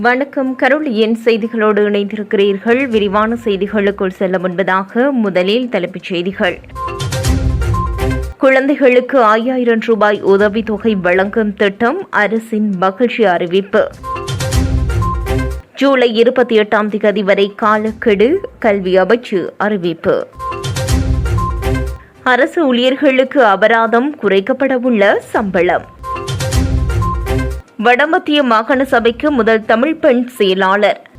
வணக்கம். கருளியின் செய்திகளோடு இணைந்திருக்கிறீர்கள். விரிவான செய்திகளுக்குள் செல்ல முன்பதாக முதலில் தலைப்புச் செய்திகள். குழந்தைகளுக்கு ஐயாயிரம் ரூபாய் உதவித்தொகை வழங்கும் திட்டம் அரசின் மகிழ்ச்சி அறிவிப்பு. ஜூலை இருபத்தி எட்டாம் தேதி வரை காலக்கெடு கல்வி அமைச்சு அறிவிப்பு. அரசு ஊழியர்களுக்கு அபராதம் குறைக்கப்படவுள்ள சம்பளம். வடமத்திய மாகாண சபைக்கு முதல் தமிழ் பெண் செயலாளர்.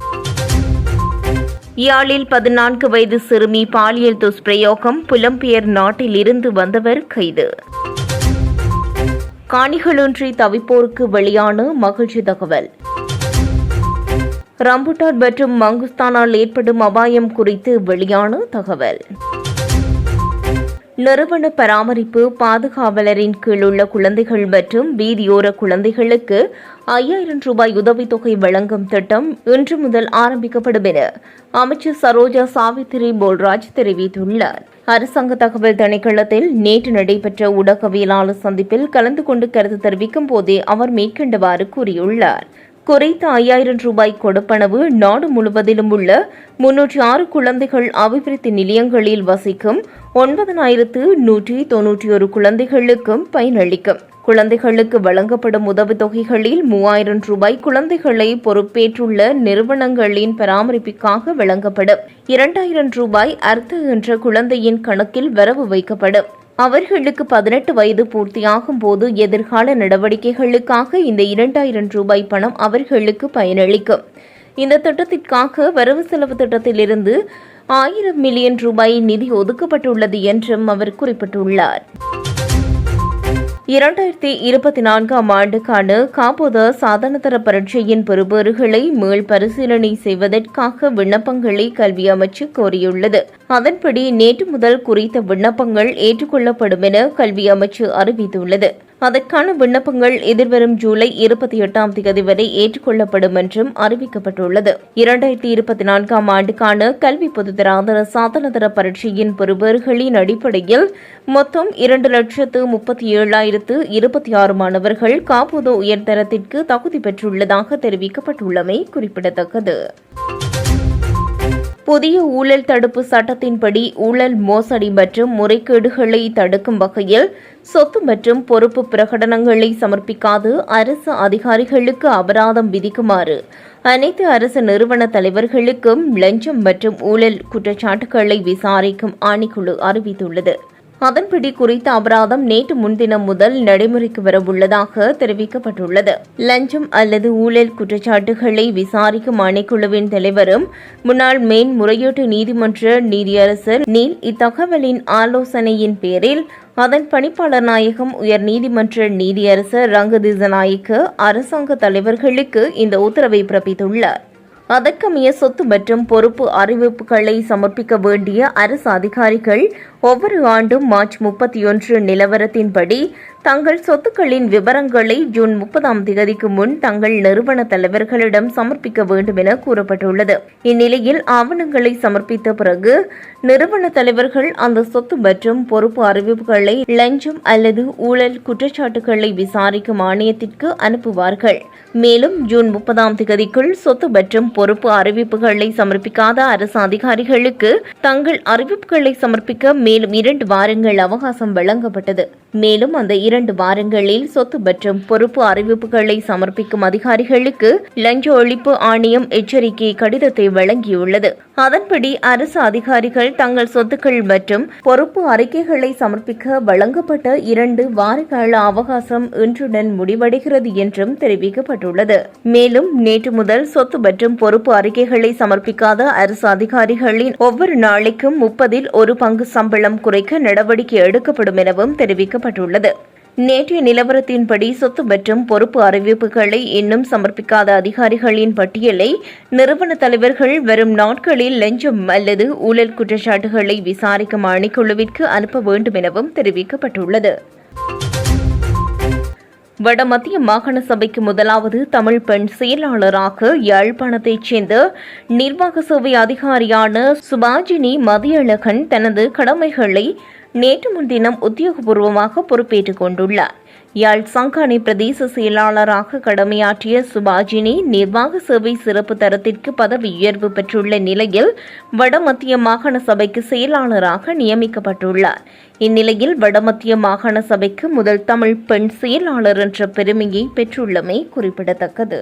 யாழில் பதினான்கு வயது சிறுமி பாலியல் துஷ்பிரயோகம் புலம்பெயர் நாட்டில் இருந்து வந்தவர் கைது. காணிகளொன்றி தவிப்போருக்கு வெளியான மகிழ்ச்சி தகவல். ரம்புட்டான் மற்றும் மங்குஸ்தானால் ஏற்படும் அபாயம் குறித்து வெளியான தகவல். நிறுவன பராமரிப்பு பாதுகாவலரின் கீழ் உள்ள குழந்தைகள் மற்றும் வீதியோர குழந்தைகளுக்கு ஐயாயிரம் ரூபாய் உதவித்தொகை வழங்கும் திட்டம் இன்று முதல் ஆரம்பிக்கப்படும் என அமைச்சர் சரோஜா சாவித்திரி போல்ராஜ் தெரிவித்துள்ளார். அரசாங்க தகவல் திணைக்களத்தில் நேற்று நடைபெற்ற ஊடகவியலாளர் சந்திப்பில் கலந்து கொண்டு கருத்து தெரிவிக்கும் போதே அவர் மேற்கண்டவாறு கூறியுள்ளார். குறைத்த ஐயாயிரம் ரூபாய் கொடுப்பனவு நாடு முழுவதிலும் உள்ள முன்னூற்றி ஆறு குழந்தைகள் அபிவிருத்தி நிலையங்களில் வசிக்கும் ஒன்பதனாயிரத்து நூற்றி தொன்னூற்றி ஒரு குழந்தைகளுக்கும் பயனளிக்கும். குழந்தைகளுக்கு வழங்கப்படும் உதவித்தொகைகளில் மூவாயிரம் ரூபாய் குழந்தைகளை பொறுப்பேற்றுள்ள நிறுவனங்களின் பராமரிப்புக்காக வழங்கப்படும். இரண்டாயிரம் ரூபாய் அர்த்த என்ற குழந்தையின் கணக்கில் வரவு வைக்கப்படும். அவர்களுக்கு பதினெட்டு வயது பூர்த்தியாகும் போது எதிர்கால நடவடிக்கைகளுக்காக இந்த இரண்டாயிரம் ரூபாய் பணம் அவர்களுக்கு பயனளிக்கும். இந்த திட்டத்திற்காக வரவு செலவு திட்டத்திலிருந்து ஆயிரம் மில்லியன் ரூபாய் நிதி ஒதுக்கப்பட்டுள்ளது என்றும் அவர் குறிப்பிட்டுள்ளார். இரண்டாயிரத்தி இருபத்தி நான்காம் ஆண்டுக்கான காபோத சாதனதர பரீட்சையின் பெறுபேறுகளை மீள் பரிசீலனை செய்வதற்காக விண்ணப்பங்களை கல்வி அமைச்சு கோரியுள்ளது. அதன்படி நேற்று முதல் குறித்த விண்ணப்பங்கள் ஏற்றுக்கொள்ளப்படும் என கல்வி அமைச்சு அறிவித்துள்ளது. அதற்கான விண்ணப்பங்கள் எதிர்வரும் ஜூலை இருபத்தி எட்டாம் தேதி வரை ஏற்றுக்கொள்ளப்படும் என்றும் அறிவிக்கப்பட்டுள்ளது. இரண்டாயிரத்தி இருபத்தி நான்காம் ஆண்டுக்கான கல்வி பொதுதராதர சாதனதர பரீட்சையின் பெறுபேறுகளின் அடிப்படையில் மொத்தம் இரண்டு லட்சத்து முப்பத்தி ஏழாயிரத்து இருபத்தி ஆறு மாணவர்கள் காப்போதோ உயர்தரத்திற்கு தகுதி பெற்றுள்ளதாக தெரிவிக்கப்பட்டுள்ளமை குறிப்பிடத்தக்கது. புதிய ஊழல் தடுப்பு சட்டத்தின்படி ஊழல் மோசடி மற்றும் முறைகேடுகளை தடுக்கும் வகையில் சொத்து மற்றும் பொறுப்பு பிரகடனங்களை சமர்ப்பிக்காது அரசு அதிகாரிகளுக்கு அபராதம் விதிக்குமாறு. அனைத்து அரசு நிறுவன தலைவர்களுக்கும் லஞ்சம் மற்றும் ஊழல் குற்றச்சாட்டுகளை விசாரிக்கும் ஆணைக்குழு அறிவித்துள்ளது. அதன்படி குறித்த அபராதம் நேற்று முன்தினம் முதல் நடைமுறைக்கு வரவுள்ளதாக தெரிவிக்கப்பட்டுள்ளது. லஞ்சம் அல்லது ஊழல் குற்றச்சாட்டுகளை விசாரிக்கும் ஆணைக்குழுவின் தலைவரும் முன்னாள் மேன்முறையீட்டு நீதிமன்ற நீதியரசர் நீல் இத்தகவலின் ஆலோசனையின் பேரில் அதன் பணிப்பாளர் நாயகம் உயர் நீதிமன்ற நீதியரசர் ரங்கதிசநாயக்கு அரசாங்க தலைவர்களுக்கு இந்த உத்தரவை பிறப்பித்துள்ளார். அதற்கமைய சொத்து மற்றும் பொறுப்பு அறிவிப்புகளை சமர்ப்பிக்க வேண்டிய அரசு அதிகாரிகள் ஒவ்வொரு ஆண்டும் மார்ச் முப்பத்தி ஒன்று நிலவரத்தின்படி தங்கள் சொத்துக்களின் விவரங்களை ஜூன் முப்பதாம் தேதிக்கு முன் தங்கள் நிறுவன தலைவர்களிடம் சமர்ப்பிக்க வேண்டும் என கூறப்பட்டுள்ளது. இந்நிலையில் ஆவணங்களை சமர்ப்பித்த பிறகு நிறுவன தலைவர்கள் அந்த சொத்து மற்றும் பொறுப்பு அறிவிப்புகளை லஞ்சம் அல்லது ஊழல் குற்றச்சாட்டுகளை விசாரிக்கும் ஆணையத்திற்கு அனுப்புவார்கள். மேலும் ஜூன் முப்பதாம் தேதிக்குள் சொத்து மற்றும் பொறுப்பு அறிவிப்புகளை சமர்ப்பிக்காத அரசு அதிகாரிகளுக்கு தங்கள் அறிவிப்புகளை சமர்ப்பிக்க மேலும் இரண்டு வாரங்கள் அவகாசம் வழங்கப்பட்டது. மேலும் அந்த இரண்டு வாரங்களில் சொத்து மற்றும் பொறுப்பு அறிவிப்புகளை சமர்ப்பிக்கும் அதிகாரிகளுக்கு லஞ்ச ஒழிப்பு ஆணையம் எச்சரிக்கை கடிதத்தை வழங்கியுள்ளது. அதன்படி அரசு அதிகாரிகள் தங்கள் சொத்துக்கள் மற்றும் பொறுப்பு அறிக்கைகளை சமர்ப்பிக்க வழங்கப்பட்ட இரண்டு வாரகால அவகாசம் இன்றுடன் முடிவடைகிறது என்றும் தெரிவிக்கப்பட்டுள்ளது. மேலும் நேற்று முதல் சொத்து மற்றும் பொறுப்பு அறிக்கைகளை சமர்ப்பிக்காத அரசு அதிகாரிகளின் ஒவ்வொரு நாளைக்கும் முப்பதில் ஒரு பங்கு சம்பளம் குறைக்க நடவடிக்கை எடுக்கப்படும் எனவும் தெரிவிக்கப்பட்டுள்ளது. நேற்றைய நிலவரத்தின்படி சொத்து மற்றும் பொறுப்பு அறிவிப்புகளை இன்னும் சமர்ப்பிக்காத அதிகாரிகளின் பட்டியலை நிறுவன தலைவர்கள் வரும் நாட்களில் லஞ்சம் அல்லது ஊழல் குற்றச்சாட்டுகளை விசாரிக்கும் ஆணைக்குழுவிற்கு அனுப்ப வேண்டும் எனவும் தெரிவிக்கப்பட்டுள்ளது. வடமத்திய மாகாண சபைக்கு முதலாவது தமிழ் பெண் செயலாளராக யாழ்ப்பாணத்தைச் சேர்ந்த நிர்வாக சேவை அதிகாரியான சுபாஜினி மதியழகன் தனது கடமைகளை நேற்று முன்தினம் உத்தியோகபூர்வமாக பொறுப்பேற்றுக் கொண்டுள்ளார். யாழ் சங்கானை பிரதேச செயலாளராக கடமையாற்றிய சுபாஜினி நிர்வாக சேவை சிறப்பு தரத்திற்கு பதவி உயர்வு பெற்றுள்ள நிலையில் வடமத்திய மாகாண சபைக்கு செயலாளராக நியமிக்கப்பட்டுள்ளார். இந்நிலையில் வடமத்திய மாகாண சபைக்கு முதல் தமிழ் பெண் செயலாளர் என்ற பெருமையை பெற்றுள்ளமை குறிப்பிடத்தக்கது.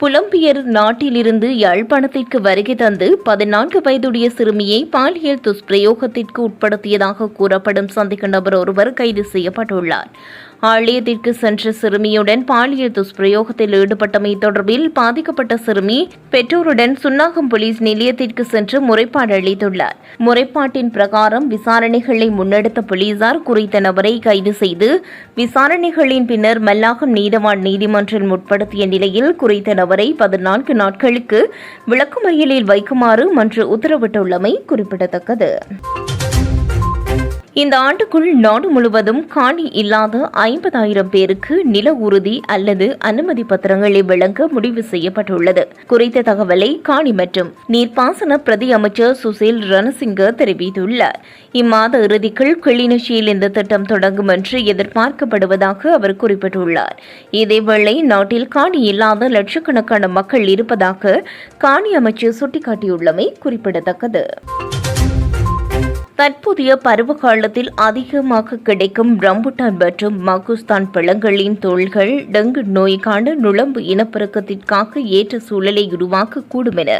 புலம்பெயர் நாட்டிலிருந்து யாழ்ப்பாணத்திற்கு வருகை தந்து பதினான்கு வயதுடைய சிறுமியை பாலியல் துஷ்பிரயோகத்திற்கு உட்படுத்தியதாக கூறப்படும் சந்தேக நபர் ஒருவர் கைது செய்யப்பட்டுள்ளார். ஆலயத்திற்கு சென்ற சிறுமியுடன் பாலியல் துஷ்பிரயோகத்தில் ஈடுபட்டமை தொடர்பில் பாதிக்கப்பட்ட சிறுமி பெற்றோருடன் சுன்னாகம் போலீஸ் நிலையத்திற்கு சென்று முறைப்பாடு அளித்துள்ளார். முறைப்பாட்டின் பிரகாரம் விசாரணைகளை முன்னெடுத்த போலீசார் குறித்த நபரை கைது செய்து விசாரணைகளின் பின்னர் மல்லாகம் நீதவான் நீதிமன்றில் முற்படுத்திய நிலையில் குறித்த நபரை பதினான்கு நாட்களுக்கு விளக்குமறியலில் வைக்குமாறு மன்று உத்தரவிட்டுள்ளமை குறிப்பிடத்தக்கது. இந்த ஆண்டுக்குள் நாடு முழுவதும் காணி இல்லாத ஐம்பதாயிரம் பேருக்கு நில உறுதி அல்லது அனுமதி பத்திரங்களை வழங்க முடிவு செய்யப்பட்டுள்ளது. குறித்த தகவலை காணி மற்றும் நீர்ப்பாசன பிரதி அமைச்சர் சுசில் ரணசிங்க தெரிவித்துள்ளார். இம்மாத இறுதிக்குள் கிளிநொச்சியில் இந்த திட்டம் தொடங்கும் என்று எதிர்பார்க்கப்படுவதாக அவர் குறிப்பிட்டுள்ளார். இதேவேளை நாட்டில் காணி இல்லாத லட்சக்கணக்கான மக்கள் இருப்பதாக காணி அமைச்சர் சுட்டிக்காட்டியுள்ளமை குறிப்பிடத்தக்கது. தற்போதைய பருவ காலத்தில் அதிகமாக கிடைக்கும் ரம்புட்டான் மற்றும் மகுஸ்தான் பழங்களின் தோள்கள் டெங்கு நோய்க்கான நுழம்பு இனப்பெருக்கத்திற்காக ஏற்ற சூழலை உருவாக்கக்கூடும் என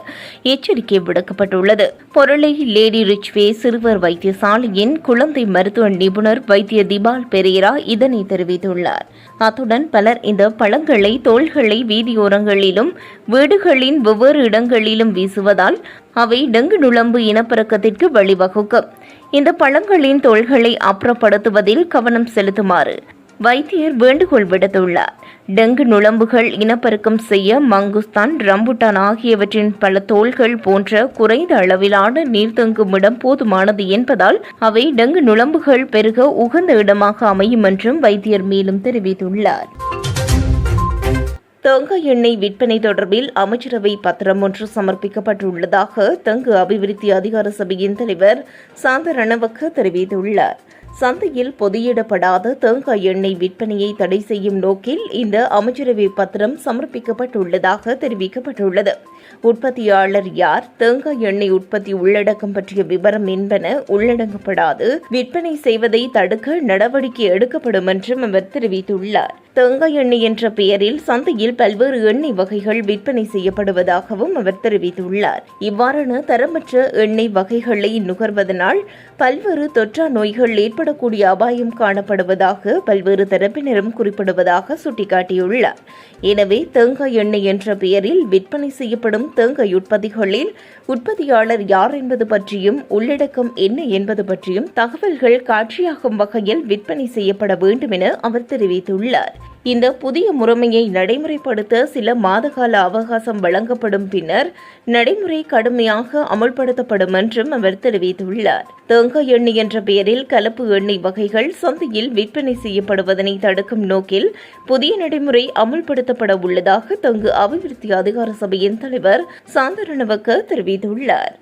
எச்சரிக்கை விடுக்கப்பட்டுள்ளது. பொருளை லேடி ரிச்வே சிறுவர் வைத்தியசாலையின் குழந்தை மருத்துவ நிபுணர் வைத்திய திபால் பெரேரா இதனை தெரிவித்துள்ளார். அத்துடன் பலர் இந்த பழங்களை தோள்களை வீதியோரங்களிலும் வீடுகளின் வெவ்வேறு இடங்களிலும் வீசுவதால் அவை டெங்கு நுழம்பு இனப்பெருக்கத்திற்கு வழிவகுக்கும். இந்த பழங்களின் தோள்களை அப்புறப்படுத்துவதில் கவனம் செலுத்துமாறு வைத்தியர் வேண்டுகோள் விடுத்துள்ளார். டெங்கு நுழம்புகள் இனப்பெருக்கம் செய்ய மங்குஸ்தான் ரம்புட்டான் ஆகியவற்றின் பல தோள்கள் போன்ற குறைந்த அளவிலான நீர்த்தங்கும் இடம் போதுமானது என்பதால் அவை டெங்கு நுழம்புகள் பெருக உகந்த இடமாக அமையும் என்றும் வைத்தியர் மேலும் தெரிவித்துள்ளார். தேங்காய் எண்ணெய் விற்பனை தொடர்பில் அமைச்சரவை பத்திரம் ஒன்று சமர்ப்பிக்கப்பட்டுள்ளதாக தெங்கு அபிவிருத்தி அதிகார சபையின் தலைவர் சாந்த ரணவக்க தெரிவித்துள்ளார். சந்தையில் பொதியிடப்படாத தேங்காய் எண்ணெய் விற்பனையை தடை செய்யும் நோக்கில் இந்த அமைச்சரவை பத்திரம் சமர்ப்பிக்கப்பட்டுள்ளதாக தெரிவிக்கப்பட்டுள்ளது. உற்பத்தியாளர் யார்? தேங்காய் எண்ணெய் உற்பத்தி உள்ளடக்கம் பற்றிய விவரம் என்பன உள்ளடங்கப்படாது. விற்பனை செய்வதை தடுக்க நடவடிக்கை எடுக்கப்படும் என்றும் அவர் தெரிவித்துள்ளார். தேங்காய் எண்ணெய் என்ற பெயரில் சந்தையில் பல்வேறு எண்ணெய் வகைகள் விற்பனை செய்யப்படுவதாகவும் அவர் தெரிவித்துள்ளார். இவ்வாறான தரமற்ற எண்ணெய் வகைகளை நுகர்வதனால் பல்வேறு தொற்றா நோய்கள் ஏற்படக்கூடிய அபாயம் காணப்படுவதாக பல்வேறு தரப்பினரும் குறிப்பிடுவதாக சுட்டிக்காட்டியுள்ளார். எனவே தேங்காய் எண்ணெய் என்ற பெயரில் விற்பனை செய்யப்படும் தேங்காய் உற்பத்திகளில் உற்பத்தியாளர் யார் என்பது பற்றியும் உள்ளடக்கம் என்ன என்பது பற்றியும் தகவல்கள் காட்சியாகும் வகையில் விற்பனை செய்யப்பட வேண்டும் என அவர் தெரிவித்துள்ளார். இந்த புதிய முறைமையை நடைமுறைப்படுத்த சில மாதகால அவகாசம் வழங்கப்படும் பின்னர் நடைமுறை கடுமையாக அமல்படுத்தப்படும் என்றும் அவர் தெரிவித்துள்ளார். தேங்காய் எண்ணெய் என்ற பெயரில் கலப்பு எண்ணெய் வகைகள் சந்தையில் விற்பனை செய்யப்படுவதனை தடுக்கும் நோக்கில் புதிய நடைமுறை அமல்படுத்தப்பட உள்ளதாக தங்கு அபிவிருத்தி அதிகார சபையின் தலைவர் சாந்தரணவக்க தெரிவித்துள்ளார்.